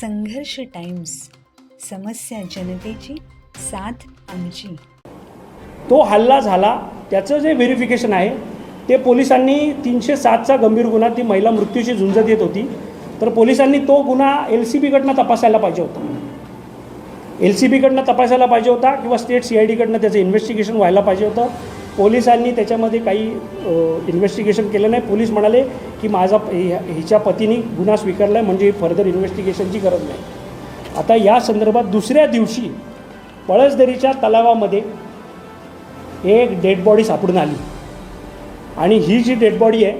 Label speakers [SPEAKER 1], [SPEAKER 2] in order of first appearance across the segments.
[SPEAKER 1] संघर्ष टाइम्स समस्या जनतेची साथ आमची.
[SPEAKER 2] तो हल्ला झाला त्याचं जे व्हेरिफिकेशन आहे ते पोलिसांनी तीनशे सातचा गंभीर गुन्हा ती महिला मृत्यूशी झुंज देत होती. तर पोलिसांनी तो गुन्हा एल सी बीकडनं तपासायला पाहिजे होता. एल सी बीकडनं तपासायला पाहिजे होता किंवा स्टेट सी आय डीकडनं त्याचं इन्व्हेस्टिगेशन व्हायला पाहिजे होतं. पोलिसांनी त्याच्यामध्ये काही इन्व्हेस्टिगेशन केलं नाही. पोलीस म्हणाले की माझा हिच्या पतीने गुन्हा स्वीकारला आहे म्हणजे फर्दर इन्व्हेस्टिगेशनची गरज नाही. आता या संदर्भात दुसऱ्या दिवशी पळसदरीच्या तलावामध्ये एक डेड बॉडी सापडून आली. आणि ही जी डेड बॉडी आहे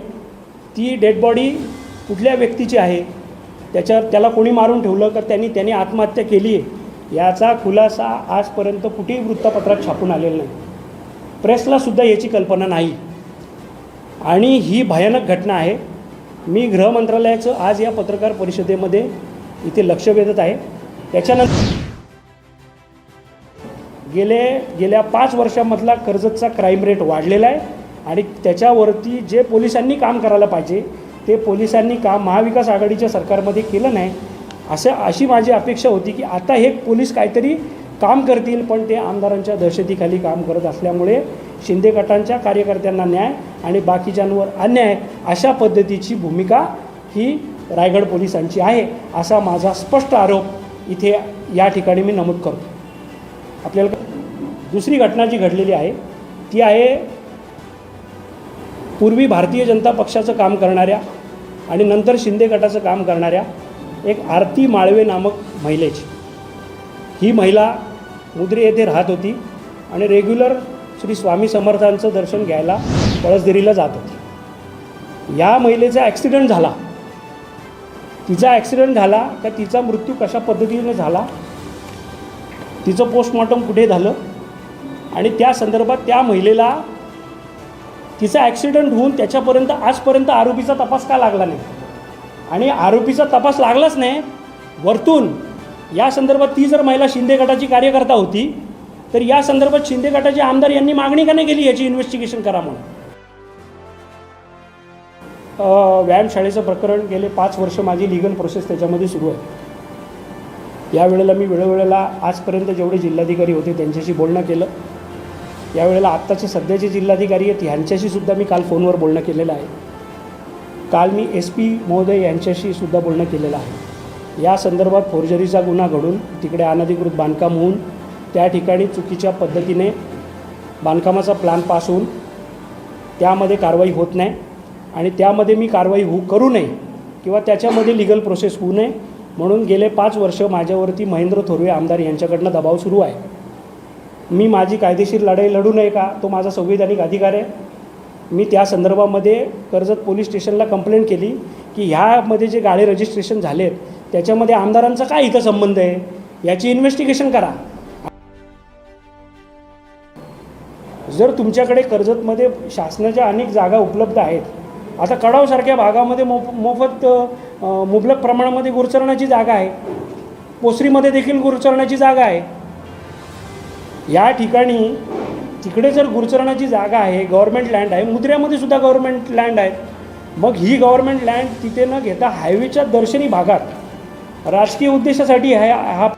[SPEAKER 2] ती डेड बॉडी कुठल्या व्यक्तीची आहे? त्याच्या त्याला कोणी मारून ठेवलं का त्यांनी त्याने आत्महत्या केली आहे याचा खुलासा आजपर्यंत कुठेही वृत्तपत्रात छापून आलेला नाही. प्रेसलासुद्धा याची कल्पना नाही. आणि ही भयानक घटना आहे. मी गृह मंत्रालयाचं आज या पत्रकार परिषदेमध्ये इथे लक्ष वेधत आहे. त्याच्यानंतर गेले गेल्या पाच वर्षामधला कर्जतचा क्राईम रेट वाढलेला आहे. आणि त्याच्यावरती जे पोलिसांनी काम करायला पाहिजे ते पोलिसांनी काम महाविकास आघाडीच्या सरकारमध्ये केलं नाही असं अशी माझी अपेक्षा होती की आता हे पोलीस काहीतरी काम करतील पण ते आमदारांच्या दहशतीखाली काम करत असल्यामुळे शिंदे गटांच्या कार्यकर्त्यांना न्याय आणि बाकीच्यांवर अन्याय अशा पद्धतीची भूमिका ही रायगड पोलिसांची आहे असा माझा स्पष्ट आरोप इथे या ठिकाणी मी नमूद करतो. आपल्याला दुसरी घटना जी घडलेली आहे ती आहे पूर्वी भारतीय जनता पक्षाचं काम करणाऱ्या आणि नंतर शिंदे गटाचं काम करणाऱ्या एक आरती माळवे नामक महिलेची. ही महिला मुद्रे येथे राहत होती आणि रेग्युलर श्री स्वामी समर्थांचं दर्शन घ्यायला पळसदेरीला जात होती. या महिलेचा ॲक्सिडेंट झाला. तिचा ॲक्सिडेंट झाला का तिचा मृत्यू कशा पद्धतीने झाला? तिचं पोस्टमॉर्टम कुठे झालं? आणि त्या संदर्भात त्या महिलेला तिचा ॲक्सिडेंट होऊन त्याच्यापर्यंत आजपर्यंत आरोपीचा तपास का लागला नाही? आणि आरोपीचा तपास लागलाच नाही वरतून या संदर्भात ती जर महिला शिंदे गटाची कार्यकर्ता होती तर या संदर्भात शिंदे गटाचे आमदार यांनी मागणी का नाही केली याची इन्व्हेस्टिगेशन करा म्हणून? व्यायामशाळेचं प्रकरण गेले पाच वर्ष माझी लिगल प्रोसेस त्याच्यामध्ये सुरू आहे. यावेळेला मी वेळोवेळेला आजपर्यंत जेवढे जिल्हाधिकारी होते त्यांच्याशी बोलणं केलं. यावेळेला आत्ताचे सध्याचे जिल्हाधिकारी आहेत ह्यांच्याशी सुद्धा मी काल फोनवर बोलणं केलेलं आहे. काल मी एस पी महोदय यांच्याशी सुद्धा बोलणं केलेलं आहे. या संदर्भात फोर्जरीचा गुन्हा घडून तिकडे अनधिकृत बांधकाम होऊन त्या ठिकाणी चुकीच्या पद्धतीने बांधकामाचा प्लॅन पास होऊन त्यामध्ये कारवाई होत नाही आणि त्यामध्ये मी कारवाई होऊ करू नये किंवा त्याच्यामध्ये लिगल प्रोसेस होऊ नये म्हणून गेले पाच वर्ष माझ्यावरती महेंद्र थोरवे आमदार यांच्याकडनं दबाव सुरू आहे. मी माझी कायदेशीर लढाई लढू नये का? तो माझा संवैधानिक अधिकार आहे. मी त्या संदर्भामध्ये कर्जत पोलीस स्टेशनला कंप्लेंट केली की ह्यामध्ये जे गाळे रजिस्ट्रेशन झालेत त्याच्यामध्ये आमदारांचा काय इथं संबंध आहे? याची इन्व्हेस्टिगेशन करा. जर तुमच्याकडे कर्जतमध्ये शासनाच्या अनेक जागा उपलब्ध आहेत आता कडावसारख्या भागामध्ये मोफ मोफत मुबलक प्रमाणामध्ये गुरचरणाची जागा आहे. पोसरीमध्ये देखील गुरचरणाची जागा आहे. या ठिकाणी तिकडे जर गुरचरणाची जागा आहे गव्हर्मेंट लँड आहे मुद्र्यामध्ये सुद्धा गव्हर्मेंट लँड आहेत मग ही गव्हर्मेंट लँड तिथे न घेता हायवेच्या दर्शनी भागात राजकीय उद्देशासाठी हा हा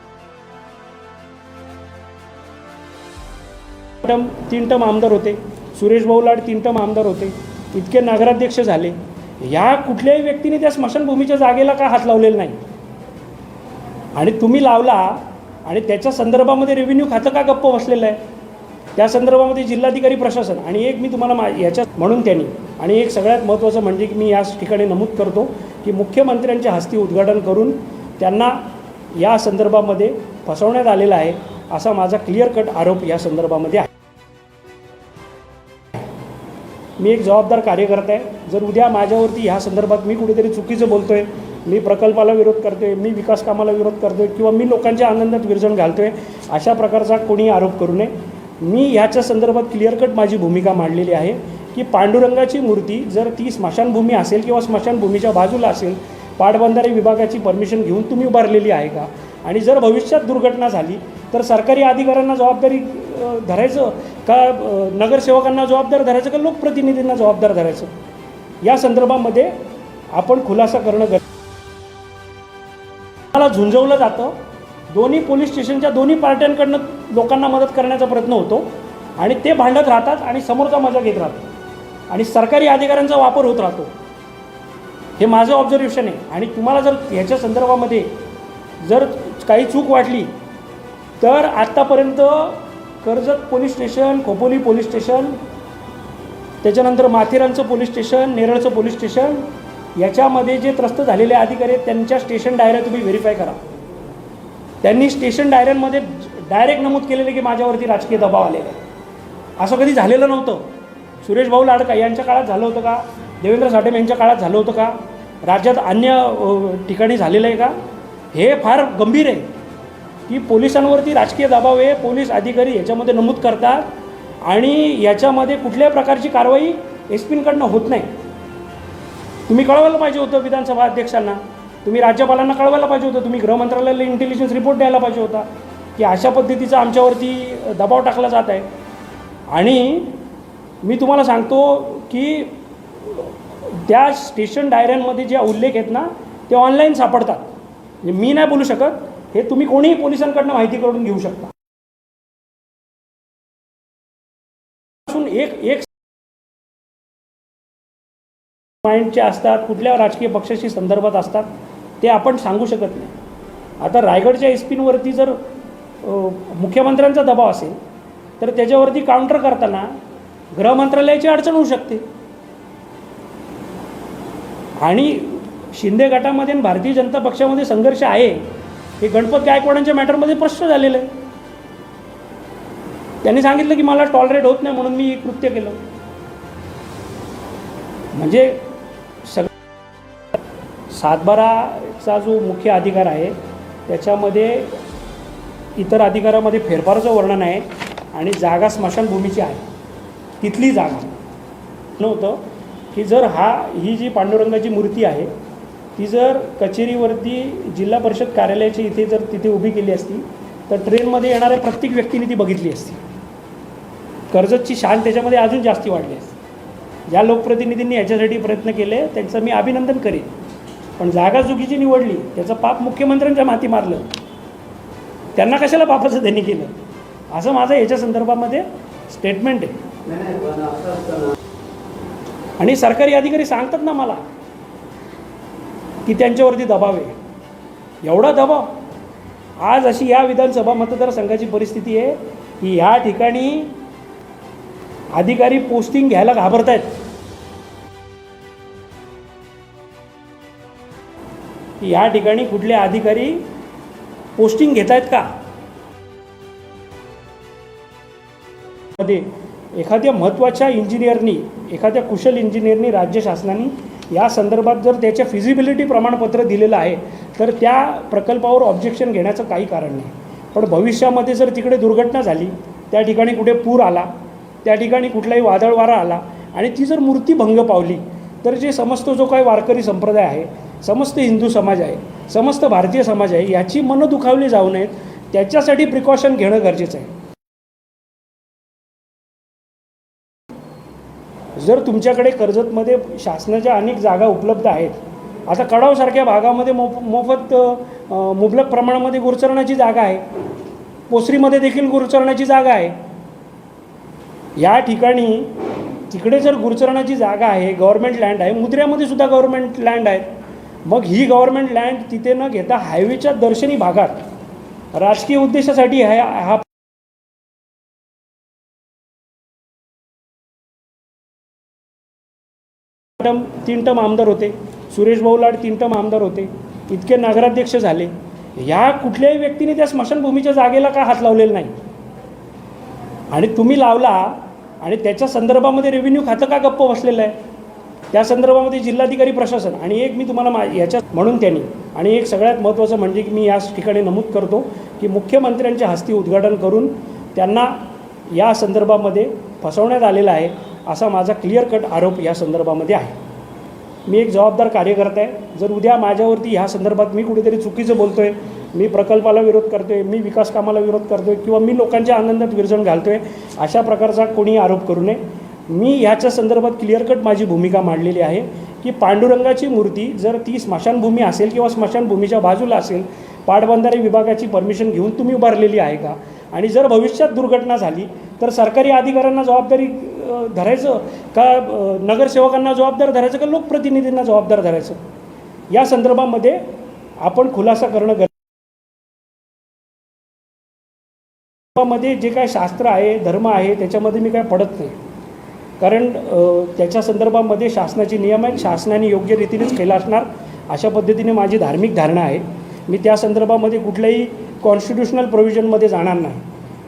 [SPEAKER 2] टम तीन टम आमदार होते. सुरेश भाऊलाड तीन टम आमदार होते. इतके नगराध्यक्ष झाले. ह्या कुठल्याही व्यक्तीने त्या स्मशानभूमीच्या जागेला का हात लावलेला नाही? आणि तुम्ही लावला आणि त्याच्या संदर्भामध्ये रेव्हेन्यू खातं का गप्प बसलेलं आहे? त्या संदर्भामध्ये जिल्हाधिकारी प्रशासन आणि एक मी तुम्हाला मा याच्यात म्हणून त्यांनी आणि एक सगळ्यात महत्त्वाचं म्हणजे की मी याच ठिकाणी नमूद करतो की मुख्यमंत्र्यांच्या हस्ती उद्घाटन करून त्यांना या संदर्भामध्ये फसवण्यात आलेला आहे असा माझा क्लिअर कट आरोप या संदर्भामध्ये आहे. मी एक जबाबदार कार्यकर्ता आहे. जर उद्या माझ्यावरती ह्या संदर्भात मी कुठेतरी चुकीचं बोलतो आहे मी प्रकल्पाला विरोध करतो आहे मी विकास कामाला विरोध करतो आहे किंवा मी लोकांच्या आनंदात विरजण घालतो आहे अशा प्रकारचा कोणी आरोप करू नये. मी ह्याच्या संदर्भात क्लिअर कट माझी भूमिका मांडलेली आहे की पांडुरंगाची मूर्ती जर ती स्मशानभूमी असेल किंवा स्मशानभूमीच्या बाजूला असेल पाटबंधारे विभागाची परमिशन घेऊन तुम्ही उभारलेली आहे का? आणि जर भविष्यात दुर्घटना झाली तर सरकारी अधिकाऱ्यांना जबाबदारी धरायचं का नगरसेवकांना जबाबदार धरायचं का लोकप्रतिनिधींना जबाबदार धरायचं? या संदर्भामध्ये आपण खुलासा करणं गर मला झुंजवलं जातं. दोन्ही पोलीस स्टेशनच्या दोन्ही पार्ट्यांकडनं लोकांना मदत करण्याचा प्रयत्न होतो. आणि ते भांडत राहतात आणि समोरचा मजा घेत राहतो. आणि सरकारी अधिकाऱ्यांचा वापर होत राहतो. हे माझं ऑब्झर्वेशन आहे. आणि तुम्हाला जर ह्याच्या संदर्भामध्ये जर काही चूक वाटली तर आत्तापर्यंत Karjat police station Khopoli police station त्याच्यानंतर माथेरानचं पोलीस स्टेशन नेरळचं पोलीस स्टेशन याच्यामध्ये जे त्रस्त झालेले अधिकारी आहेत त्यांच्या स्टेशन डायऱ्या तुम्ही व्हेरीफाय करा. त्यांनी स्टेशन डायऱ्यांमध्ये डायरेक्ट नमूद केलेले की माझ्यावरती राजकीय दबाव आलेला आहे. असं कधी झालेलं नव्हतं. सुरेश भाऊ लाडका यांच्या काळात झालं होतं का? देवेंद्र साठेम यांच्या काळात झालं होतं का? राज्यात अन्य ठिकाणी झालेलं आहे का? हे फार गंभीर आहे. की पोलिसांवरती राजकीय दबाव आहे पोलीस अधिकारी याच्यामध्ये नमूद करतात आणि याच्यामध्ये कुठल्याही प्रकारची कारवाई एस पींकडनं होत नाही. तुम्ही कळवायला पाहिजे होतं विधानसभा अध्यक्षांना. तुम्ही राज्यपालांना कळवायला पाहिजे होतं. तुम्ही गृहमंत्रालयाला इंटेलिजन्स रिपोर्ट द्यायला पाहिजे होता. की अशा पद्धतीचा आमच्यावरती दबाव टाकला जात आहे. आणि मी तुम्हाला सांगतो की त्या स्टेशन डायऱ्यांमध्ये जे उल्लेख आहेत ना ते ऑनलाईन सापडतात. म्हणजे मी नाही बोलू शकत हे तुम्ही कोणीही पोलिसांकडनं माहिती करून घेऊ शकता. एक एक माइंडचे असतात कुठल्या राजकीय पक्षाशी संदर्भात असतात ते आपण सांगू शकत नाही. आता रायगडच्या एस पींवरती जर मुख्यमंत्र्यांचा दबाव असेल तर त्याच्यावरती काउंटर करताना गृहमंत्रालयाची अडचण होऊ शकते. आणि शिंदे गटामध्ये आणि भारतीय जनता पक्षामध्ये संघर्ष आहे हे गणपत गायकवाडांच्या मॅटरमध्ये प्रश्न झालेलं आहे त्यांनी सांगितलं की मला टॉलरेट होत नाही म्हणून मी कृत्य केलं. म्हणजे सग सातबाराचा जो मुख्य अधिकार आहे त्याच्यामध्ये इतर अधिकारामध्ये फेरफाराचं वर्णन आहे आणि जागा स्मशानभूमीची आहे. तिथली जागा. नव्हतं की जर हा ही जी पांडुरंगाची मूर्ती आहे ती जर कचेरीवरती जिल्हा परिषद कार्यालयाची इथे जर तिथे उभी केली असती तर ट्रेनमध्ये येणाऱ्या प्रत्येक व्यक्तीने ती बघितली असती. कर्जतची शान त्याच्यामध्ये अजून जास्ती वाढली असती. ज्या लोकप्रतिनिधींनी याच्यासाठी प्रयत्न केले त्यांचं मी अभिनंदन करेन. पण जागा चुकीची निवडली त्याचं पाप मुख्यमंत्र्यांच्या माती मारलं. त्यांना कशाला पापाचं त्यांनी केलं? असं माझं याच्या संदर्भामध्ये स्टेटमेंट आहे. आणि सरकारी अधिकारी सांगतात ना मला की त्यांच्यावरती दबाव आहे. एवढा दबाव. आज अशी या विधानसभा मतदारसंघाची परिस्थिती आहे की ह्या ठिकाणी अधिकारी पोस्टिंग घ्यायला घाबरत आहेत या ठिकाणी कुठले अधिकारी पोस्टिंग घेत आहेत का? मध्ये एखाद्या महत्त्वाच्या इंजिनियरनी एखाद्या कुशल इंजिनियरनी राज्य शासनाने या संदर्भात जर त्याच्या फिजिबिलिटी प्रमाणपत्र दिलेलं आहे तर त्या प्रकल्पावर ऑब्जेक्शन घेण्याचं काही कारण नाही. पण भविष्यामध्ये जर तिकडे दुर्घटना झाली त्या ठिकाणी कुठे पूर आला त्या ठिकाणी कुठलाही वादळ वारा आला आणि ती जर मूर्ती भंग पावली तर जे समस्त जो काही वारकरी संप्रदाय आहे समस्त हिंदू समाज आहे समस्त भारतीय समाज आहे याची मनं दुखावली जाऊ नयेत त्याच्यासाठी प्रिकॉशन घेणं गरजेचं आहे. जर तुमच्याकडे कर्जतमध्ये शासनाच्या अनेक जागा उपलब्ध आहेत आता कडावसारख्या भागामध्ये मोफ मोफत मुबलक प्रमाणामध्ये गुरचरणाची जागा आहे पोसरीमध्ये देखील गुरचरणाची जागा आहे. या ठिकाणी तिकडे जर गुरचरणाची जागा आहे गव्हर्मेंट लँड आहे मुद्र्यामध्ये सुद्धा गव्हर्मेंट लँड आहेत मग ही गव्हर्मेंट लँड तिथे न घेता हायवेच्या दर्शनी भागात राजकीय उद्देशासाठी हा हा टर्म तीन टर्म आमदार होते. सुरेश भाऊ लाड तीन टर्म आमदार होते. इतके नगराध्यक्ष झाले. या कुठल्याही व्यक्तीने त्या स्मशानभूमीच्या जागेला का हात लावलेला नाही? आणि तुम्ही लावला आणि त्याच्या संदर्भामध्ये रेव्हेन्यू खातं का गप्प बसलेलं आहे? त्या संदर्भामध्ये जिल्हाधिकारी प्रशासन आणि एक मी तुम्हाला मा याच्यात म्हणून त्यांनी आणि एक सगळ्यात महत्त्वाचं म्हणजे की मी याच ठिकाणी नमूद करतो की मुख्यमंत्र्यांच्या हस्ती उद्घाटन करून त्यांना या संदर्भामध्ये फसवण्यात आलेला आहे. असा माझा क्लिअर कट आरोप या संदर्भामध्ये आहे. मी एक जबाबदार कार्यकर्ता आहे. जर उद्या माझ्यावरती ह्या संदर्भात मी कुठेतरी चुकीचं बोलतो आहे मी प्रकल्पाला विरोध करतो आहे मी विकास कामाला विरोध करतो आहे किंवा मी लोकांच्या आनंदात विरजण घालतो आहे अशा प्रकारचा कोणी आरोप करू नये. मी ह्याच्या संदर्भात क्लिअर कट माझी भूमिका मांडलेली आहे की पांडुरंगाची मूर्ती जर ती स्मशानभूमी असेल किंवा स्मशानभूमीच्या बाजूला असेल पाटबंधारे विभागाची परमिशन घेऊन तुम्ही उभारलेली आहे का? आणि जर भविष्यात दुर्घटना झाली तर सरकारी अधिकाऱ्यांना जबाबदारी धरायचं? का नगरसेवकांना जबाबदार धरायचं का लोकप्रतिनिधींना जबाबदार धरायचं? या संदर्भामध्ये आपण खुलासा करणं गरजेमध्ये जे काय शास्त्र आहे धर्म आहे त्याच्यामध्ये मी काय पडत नाही. कारण त्याच्या संदर्भामध्ये शासनाचे नियम आहेत शासनाने योग्य रीतीनेच केलं असणार अशा पद्धतीने माझी धार्मिक धारणा आहे. मी त्या संदर्भामध्ये कुठल्याही कॉन्स्टिट्युशनल प्रोव्हिजनमध्ये जाणार नाही.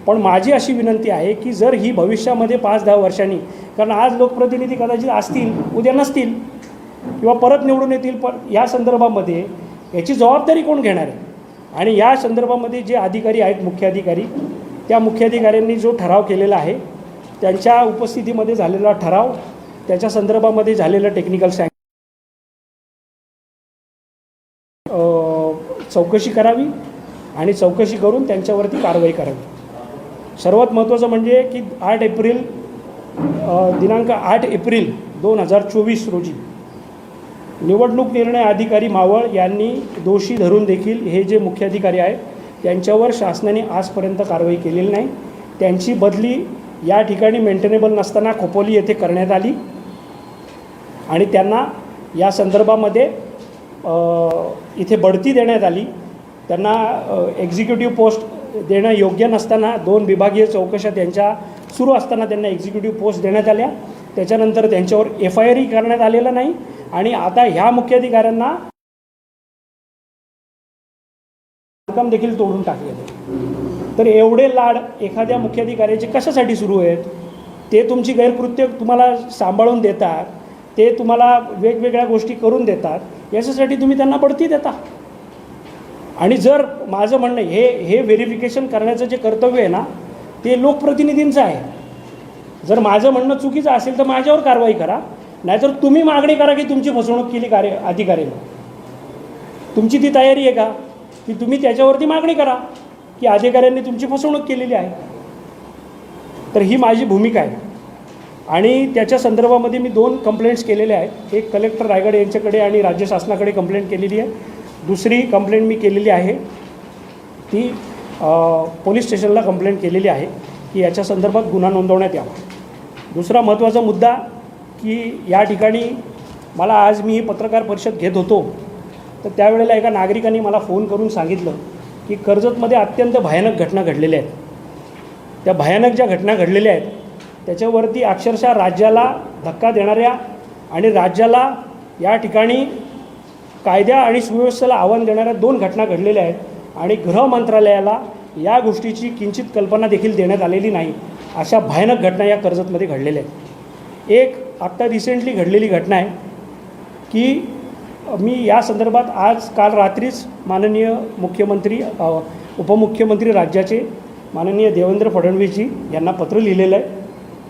[SPEAKER 2] पण माझी अशी विनंती आहे की जर ही भविष्यामध्ये पाच दहा वर्षांनी कारण आज लोकप्रतिनिधी कदाचित असतील उद्या नसतील किंवा परत निवडून येतील पण या संदर्भामध्ये याची जबाबदारी कोण घेणार आहे? आणि या संदर्भामध्ये जे अधिकारी आहेत मुख्याधिकारी त्या मुख्याधिकाऱ्यांनी जो ठराव केलेला आहे त्यांच्या उपस्थितीमध्ये झालेला ठराव त्याच्या संदर्भामध्ये झालेलं टेक्निकल सँक चौकशी करावी आणि चौकशी करून त्यांच्यावरती कारवाई करावी. सर्वात महत्त्वाचं म्हणजे की आठ एप्रिल दिनांक आठ एप्रिल दोन हजार चोवीस रोजी. निवडणूक निर्णय अधिकारी मावळ यांनी दोषी धरून देखील हे जे मुख्य अधिकारी आहेत त्यांच्यावर शासनाने आजपर्यंत कारवाई केलेली नाही. त्यांची बदली या ठिकाणी मेंटेनेबल नसताना खोपोली येथे करण्यात आली. आणि त्यांना या संदर्भामध्ये इथे बढती देण्यात आली. त्यांना एक्झिक्युटिव्ह पोस्ट देणं योग्य नसताना दोन विभागीय चौकशा त्यांच्या सुरू असताना त्यांना एक्झिक्युटिव्ह पोस्ट देण्यात आल्या. त्याच्यानंतर त्यांच्यावर एफ आय आरही करण्यात आलेलं नाही आणि आता ह्या मुख्य अधिकाऱ्यांना देखील तोडून टाकलेलं तर एवढे लाड एखाद्या मुख्याधिकाऱ्याचे कशासाठी सुरू आहेत? ते तुमची गैरकृत्य तुम्हाला सांभाळून देतात ते तुम्हाला वेगवेगळ्या गोष्टी करून देतात याच्यासाठी तुम्ही त्यांना बढती देता. आणि जर माझं म्हणणं हे हे व्हेरिफिकेशन करण्याचं जे कर्तव्य आहे ना ते लोकप्रतिनिधींचं आहे. जर माझं म्हणणं चुकीचं असेल तर माझ्यावर कारवाई करा. नाहीतर तुम्ही मागणी करा की तुमची फसवणूक केली कार्य अधिकाऱ्यांनी तुमची ती तयारी आहे का? की तुम्ही त्याच्यावरती मागणी करा की अधिकाऱ्यांनी तुमची फसवणूक केलेली आहे. तर ही माझी भूमिका आहे. आणि त्याच्या संदर्भामध्ये मी दोन कंप्लेंट्स केलेल्या आहेत. एक कलेक्टर रायगड यांच्याकडे आणि राज्य शासनाकडे कंप्लेंट केलेली आहे. दुसरी कंप्लेंट मी केलेली आहे. ती पोलीस स्टेशनला कंप्लेंट केलेली आहे की याच्या संदर्भात गुन्हा नोंदवण्यात यावा. दुसरा महत्त्वाचा मुद्दा की या ठिकाणी मला आज मी ही पत्रकार परिषद घेत होतो. तर त्यावेळेला एका नागरिकांनी मला फोन करून सांगितलं की कर्जतमध्ये अत्यंत भयानक घटना घडलेल्या आहेत. त्या भयानक ज्या घटना घडलेल्या आहेत त्याच्यावरती अक्षरशः राज्याला धक्का देणाऱ्या आणि राज्याला या ठिकाणी कायद्या आणि सुव्यवस्थेला आव्हान देणाऱ्या दोन घटना घडलेल्या आहेत आणि गृह मंत्रालयाला या गोष्टीची किंचित कल्पना देखील देण्यात आलेली नाही अशा भयानक घटना या कर्जतमध्ये घडलेल्या आहेत. एक आत्ता रिसेंटली घडलेली घटना आहे की मी या संदर्भात आज काल रात्रीच माननीय मुख्यमंत्री उपमुख्यमंत्री राज्याचे माननीय देवेंद्र फडणवीसजी यांना पत्र लिहिलेलं आहे.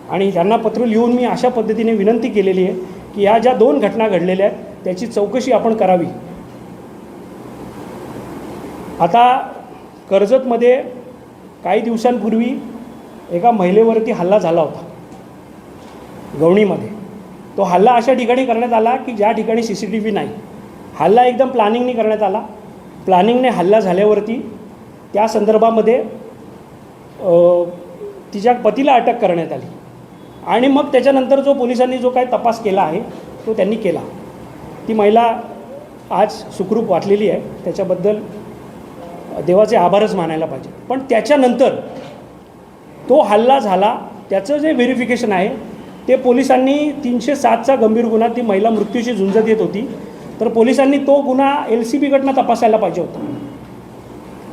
[SPEAKER 2] आणि त्यांना पत्र लिहून मी अशा पद्धतीने विनंती केलेली आहे की या ज्या दोन घटना घडलेल्या आहेत त्याची चौकशी आपण करावी. आता कर्जतमध्ये काही दिवसांपूर्वी एका महिलेवरती हल्ला झाला होता. गवणीमध्ये. तो हल्ला अशा ठिकाणी करण्यात आला की ज्या ठिकाणी सी सी टी व्ही नाही. हल्ला एकदम प्लॅनिंगने करण्यात आला. प्लॅनिंगने हल्ला झाल्यावरती त्या संदर्भामध्ये तिच्या पतीला अटक करण्यात आली. आणि मग त्याच्यानंतर जो पोलिसांनी जो काही तपास केला आहे तो त्यांनी केला. ती महिला आज सुखरूप वाचलेली आहे. त्याच्याबद्दल देवाचे आभारच मानायला पाहिजे. पण त्याच्यानंतर तो हल्ला झाला. त्याचं जे व्हेरिफिकेशन आहे ते पोलिसांनी तीनशे सातचा गंभीर गुन्हा ती महिला मृत्यूशी झुंज देत होती. तर पोलिसांनी तो गुन्हा एल सी बीकडनं तपासायला पाहिजे होता.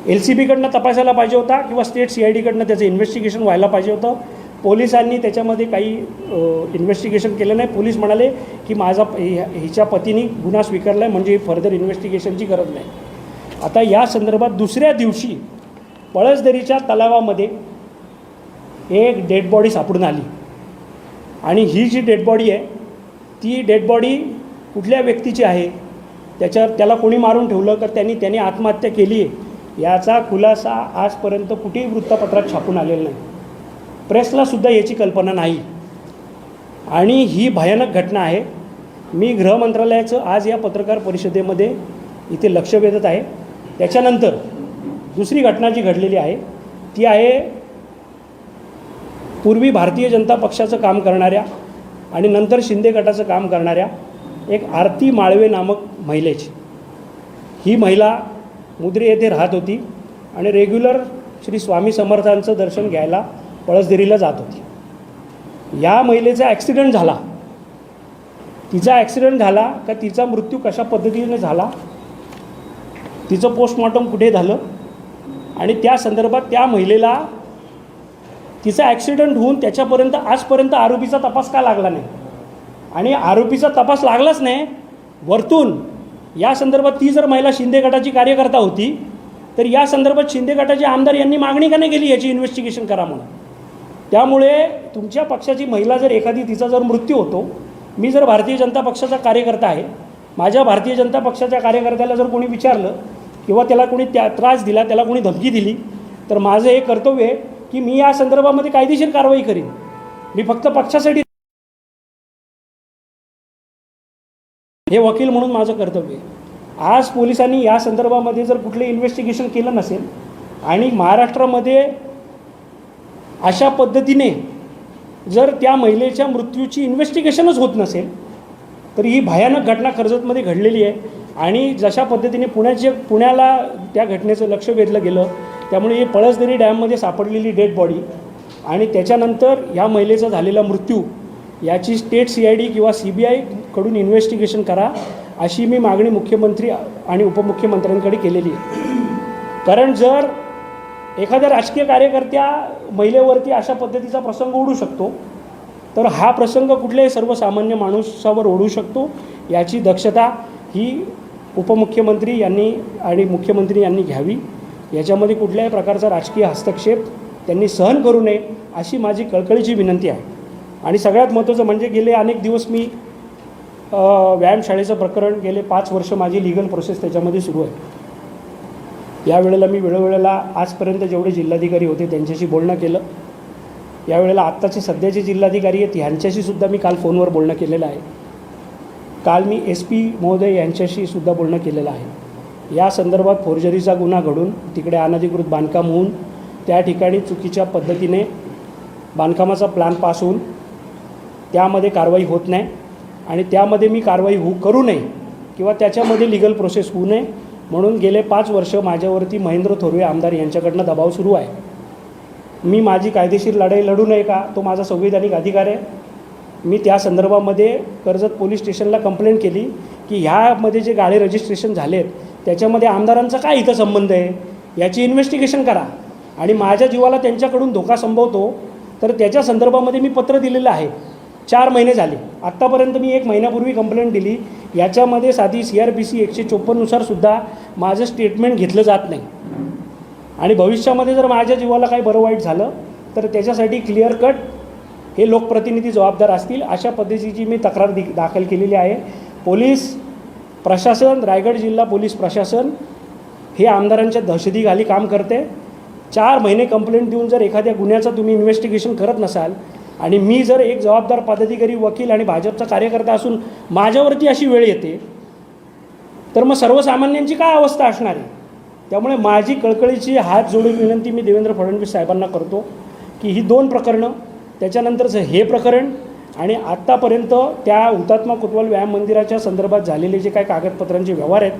[SPEAKER 2] एल सी बीकडनं तपासायला पाहिजे होता किंवा स्टेट सी आय डीकडनं त्याचं इन्व्हेस्टिगेशन व्हायला पाहिजे होतं. पोलिसांनी त्याच्यामध्ये काही इन्व्हेस्टिगेशन केलं नाही. पोलीस म्हणाले की माझा हिच्या पतीने गुन्हा स्वीकारला आहे म्हणजे फर्दर इन्व्हेस्टिगेशनची गरज नाही. आता या संदर्भात दुसऱ्या दिवशी पळसदरीच्या तलावामध्ये एक डेड बॉडी सापडून आली. आणि ही जी डेड बॉडी आहे ती डेड बॉडी कुठल्या व्यक्तीची आहे? त्याच्यावर त्याला कोणी मारून ठेवलं तर त्यांनी त्याने आत्महत्या केली आहे याचा खुलासा आजपर्यंत कुठेही वृत्तपत्रात छापून आलेला नाही. प्रेसलासुद्धा याची कल्पना नाही. आणि ही भयानक घटना आहे. मी गृह मंत्रालयाचं आज या पत्रकार परिषदेमध्ये इथे लक्ष वेधत आहे. त्याच्यानंतर दुसरी घटना जी घडलेली आहे ती आहे पूर्वी भारतीय जनता पक्षाचं काम करणाऱ्या आणि नंतर शिंदे गटाचं काम करणाऱ्या एक आरती माळवे नामक महिलेची. ही महिला मुद्रे येथे राहत होती आणि रेग्युलर श्री स्वामी समर्थांचं दर्शन घ्यायला पळसदेरीला जात होती. या महिलेचा ॲक्सिडेंट झाला. तिचा ॲक्सिडेंट झाला का तिचा मृत्यू कशा पद्धतीने झाला? तिचं पोस्टमॉर्टम कुठे झालं? आणि त्या संदर्भात त्या महिलेला तिचा ॲक्सिडेंट होऊन त्याच्यापर्यंत आजपर्यंत आरोपीचा तपास का लागला नाही? आणि आरोपीचा तपास लागलाच नाही. वरतून या संदर्भात ती जर महिला शिंदे गटाची कार्यकर्ता होती तर या संदर्भात शिंदे गटाचे आमदार यांनी मागणी का नाही केली याची इन्व्हेस्टिगेशन करा म्हणून? त्यामुळे तुमच्या पक्षाची महिला जर एखादी तिचा जर मृत्यू होतो मी जर भारतीय जनता पक्षाचा कार्यकर्ता आहे माझ्या भारतीय जनता पक्षाच्या कार्यकर्त्याला जर कोणी विचारलं किंवा त्याला कोणी त्या त्रास दिला त्याला कोणी धमकी दिली तर माझं हे कर्तव्य आहे की मी या संदर्भामध्ये कायदेशीर कारवाई करीन. मी फक्त पक्षासाठी हे वकील म्हणून माझं कर्तव्य आहे. आज पोलिसांनी या संदर्भामध्ये जर कुठले इन्व्हेस्टिगेशन केलं नसेल आणि महाराष्ट्रामध्ये अशा पद्धतीने जर त्या महिलेच्या मृत्यूची इन्व्हेस्टिगेशनच होत नसेल तर ही भयानक घटना कर्जतमध्ये घडलेली आहे. आणि जशा पद्धतीने पुण्याचे पुण्याला त्या घटनेचं लक्ष वेधलं गेलं त्यामुळे ही पळसदरी डॅममध्ये सापडलेली डेड बॉडी आणि त्याच्यानंतर ह्या महिलेचा झालेला मृत्यू याची स्टेट सी आय डी किंवा सी बी आयकडून इन्व्हेस्टिगेशन करा अशी मी मागणी मुख्यमंत्री आणि उपमुख्यमंत्र्यांकडे केलेली आहे. कारण जर एखाद्या राजकीय कार्यकर्त्या महिलेवरती अशा पद्धतीचा प्रसंग ओढू शकतो. तर हा प्रसंग कुठल्याही सर्वसामान्य माणूसावर ओढू शकतो. याची दक्षता ही उपमुख्यमंत्री यांनी आणि मुख्यमंत्री यांनी घ्यावी. याच्यामध्ये कुठल्याही प्रकारचा राजकीय हस्तक्षेप त्यांनी सहन करू नये अशी माझी कळकळीची विनंती आहे. आणि सगळ्यात महत्त्वाचं म्हणजे गेले अनेक दिवस मी व्यायामशाळेचं प्रकरण गेले पाच वर्ष माझी लिगल प्रोसेस त्याच्यामध्ये सुरू आहे. यावेळेला मी वेळोवेळेला आजपर्यंत जेवढे जिल्हाधिकारी होते त्यांच्याशी बोलणं केलं. यावेळेला आत्ताचे सध्याचे जिल्हाधिकारी आहेत ह्यांच्याशी सुद्धा मी काल फोनवर बोलणं केलेलं आहे. काल मी एस पी महोदय यांच्याशी सुद्धा बोलणं केलेलं आहे. या संदर्भात फोर्जरीचा गुन्हा घडून तिकडे अनधिकृत बांधकाम होऊन त्या ठिकाणी चुकीच्या पद्धतीने बांधकामाचा प्लॅन पास होऊन त्यामध्ये कारवाई होत नाही आणि त्यामध्ये मी कारवाई होऊ करू नये किंवा त्याच्यामध्ये लिगल प्रोसेस होऊ नये म्हणून गेले पाच वर्ष माझ्यावरती महेंद्र थोरवे आमदार यांच्याकडनं दबाव सुरू आहे. मी माझी कायदेशीर लढाई लढू नये का? तो माझा संवैधानिक अधिकार आहे. मी त्या संदर्भामध्ये कर्जत पोलीस स्टेशनला कंप्लेंट केली की ह्यामध्ये जे गाळे रजिस्ट्रेशन झालेत त्याच्यामध्ये आमदारांचा काय इथं संबंध आहे? याची इन्व्हेस्टिगेशन करा. आणि माझ्या जीवाला त्यांच्याकडून धोका संभवतो तर त्याच्या संदर्भामध्ये मी पत्र दिलेलं आहे. चार महिने झाले. आत्तापर्यंत मी एक महिन्यापूर्वी कंप्लेंट दिली. याच्यामध्ये साधी सी आर पी सी एकशे चोपन्ननुसारसुद्धा माझं स्टेटमेंट घेतलं जात नाही. आणि भविष्यामध्ये जर माझ्या जीवाला काही बरं वाईट झालं तर त्याच्यासाठी क्लिअर कट हे लोकप्रतिनिधी जबाबदार असतील. अशा पद्धतीची मी तक्रार दि दाखल केलेली आहे. पोलीस प्रशासन रायगड जिल्हा पोलीस प्रशासन हे आमदारांच्या दहशतीखाली काम करते. चार महिने कंप्लेंट देऊन जर एखाद्या गुन्ह्याचं तुम्ही इन्व्हेस्टिगेशन करत नसाल आणि मी जर एक जबाबदार पदाधिकारी वकील आणि भाजपचा कार्यकर्ता असून माझ्यावरती अशी वेळ येते तर मग सर्वसामान्यांची काय अवस्था असणार आहे? त्यामुळे माझी कळकळीची हात जोडून विनंती मी देवेंद्र फडणवीस साहेबांना करतो की ही दोन प्रकरणं त्याच्यानंतरचं हे प्रकरण आणि आत्तापर्यंत त्या हुतात्मा कुतवाल व्यायाम मंदिराच्या संदर्भात झालेले जे काही कागदपत्रांचे व्यवहार आहेत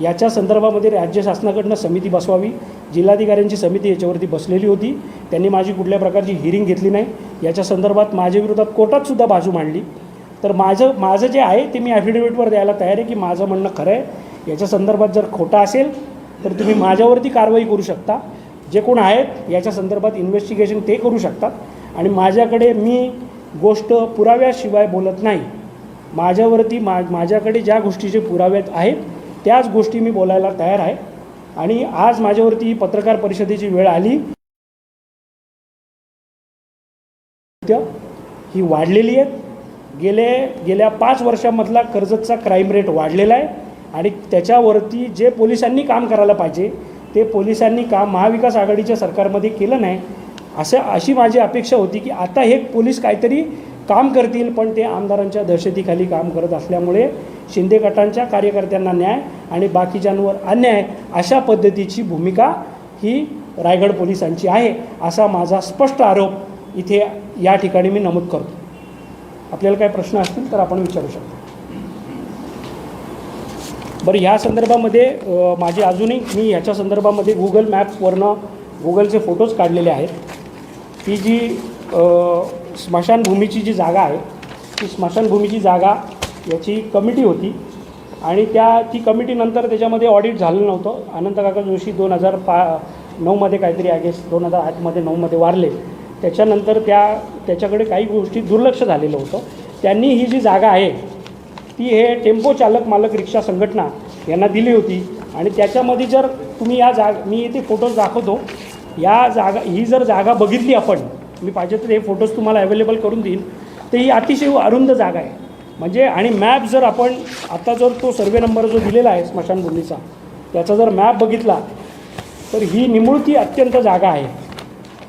[SPEAKER 2] याच्या संदर्भामध्ये राज्य शासनाकडनं समिती बसवावी जिल्हाधिकाऱ्यांची समिती याच्यावरती बसलेली होती. त्यांनी माझी कुठल्या प्रकारची हिअरिंग घेतली नाही. याच्या संदर्भात माझ्या विरोधात कोर्टातसुद्धा बाजू मांडली. तर माझं माझं जे आहे ते मी ॲफिडेव्हिटवर द्यायला तयार आहे की माझं म्हणणं खरं आहे. याच्या संदर्भात जर खोटा असेल तर तुम्ही माझ्यावरती कारवाई करू शकता. जे कोण आहेत याच्या संदर्भात इन्व्हेस्टिगेशन ते करू शकतात. आणि माझ्याकडे मी गोष्ट पुराव्याशिवाय बोलत नाही. माझ्यावरती मा माझ्याकडे ज्या गोष्टीचे पुरावे आहेत त्याच गोष्टी मी बोलायला तयार आहे. आणि आज माझ्यावरती ही पत्रकार परिषदेची वेळ आली. ही वाढलेली आहेत. गेले गेल्या पाच वर्षामधला कर्जतचा क्राईम रेट वाढलेला आहे. आणि त्याच्यावरती जे पोलिसांनी काम करायला पाहिजे ते पोलिसांनी काम महाविकास आघाडीच्या सरकारमध्ये केलं नाही. असं अशी माझी अपेक्षा होती की आता हे पोलीस काहीतरी काम करतील पण ते आमदारांच्या दहशतीखाली काम करत असल्यामुळे शिंदे गटांच्या कार्यकर्त्यांना न्याय आणि बाकीच्यांवर अन्याय अशा पद्धतीची भूमिका ही रायगड पोलिसांची आहे असा माझा स्पष्ट आरोप इथे या ठिकाणी मी नमूद करतो. आपल्याला काही प्रश्न असतील तर आपण विचारू शकतो. बरं ह्या संदर्भामध्ये माझे अजूनही मी ह्याच्या संदर्भामध्ये गुगल मॅपवरनं गुगलचे फोटोज काढलेले आहेत. ती जी स्मशानभूमीची जी जागा आहे ती स्मशानभूमीची जागा याची कमिटी होती आणि त्या ती कमिटी नंतर त्याच्यामध्ये ऑडिट झालं नव्हतं. अनंत काका जोशी दोन हजार पा नऊमध्ये काहीतरी आय गेस दोन हजार आठमध्ये नऊमध्ये वारले. त्याच्यानंतर त्या त्याच्याकडे काही गोष्टी दुर्लक्ष झालेलं होतं. त्यांनी ही जी जागा आहे ती हे टेम्पो चालक मालक रिक्षा संघटना यांना दिली होती. आणि त्याच्यामध्ये जर तुम्ही या जाग मी इथे फोटोज दाखवतो. या जागा ही जर जागा बघितली आपण मी पाहिजे तर हे फोटोज तुम्हाला अवेलेबल करून देईन. तर ही अतिशय अरुंद जागा आहे. म्हणजे आणि मॅप जर आपण आता जर तो सर्वे नंबर जो दिलेला आहे स्मशानभूमीचा त्याचा जर मॅप बघितला तर ही निमुळती अत्यंत जागा आहे.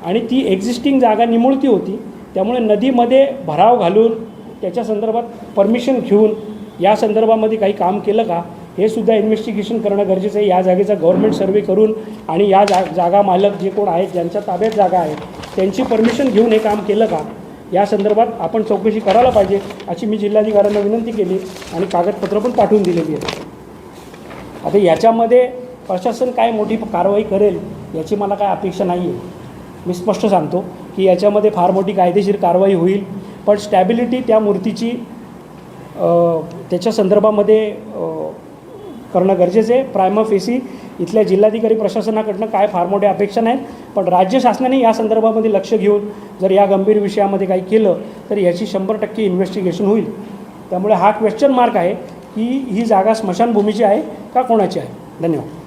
[SPEAKER 2] आणि ती एक्झिस्टिंग जागा निमुळती होती. त्यामुळे नदीमध्ये भराव घालून त्याच्या संदर्भात परमिशन घेऊन या संदर्भामध्ये काही काम केलं का? हे सुद्धा इन्व्हेस्टिगेशन करणं गरजेचं आहे. या जागेचा गव्हर्नमेंट सर्वे करून आणि या जा जागा मालक जे कोण आहेत ज्यांच्या ताब्यात जागा आहे त्यांची परमिशन घेऊन हे काम केलं का? या संदर्भात आपण चौकशी करायला पाहिजे अशी मी जिल्हाधिकाऱ्यांना विनंती केली आणि कागदपत्रं पण पाठवून दिलेली आहेत. आता याच्यामध्ये प्रशासन काय मोठी कारवाई करेल याची मला काय अपेक्षा नाही आहे मी स्पष्ट सांगतो की याच्यामध्ये फार मोठी कायदेशीर कारवाई होईल पण स्टॅबिलिटी त्या मूर्तीची त्याच्या संदर्भामध्ये करणं गरजेचं आहे. प्रायमा फेसी इथल्या जिल्हाधिकारी प्रशासनाकडनं काय फार मोठ्या अपेक्षा नाहीत पण राज्य शासनाने या संदर्भामध्ये लक्ष घेऊन जर या गंभीर विषयामध्ये काही केलं तर याची शंभर टक्के इन्व्हेस्टिगेशन होईल. त्यामुळे हा क्वेश्चन मार्क आहे की ही जागा स्मशानभूमीची आहे का कोणाची आहे? धन्यवाद.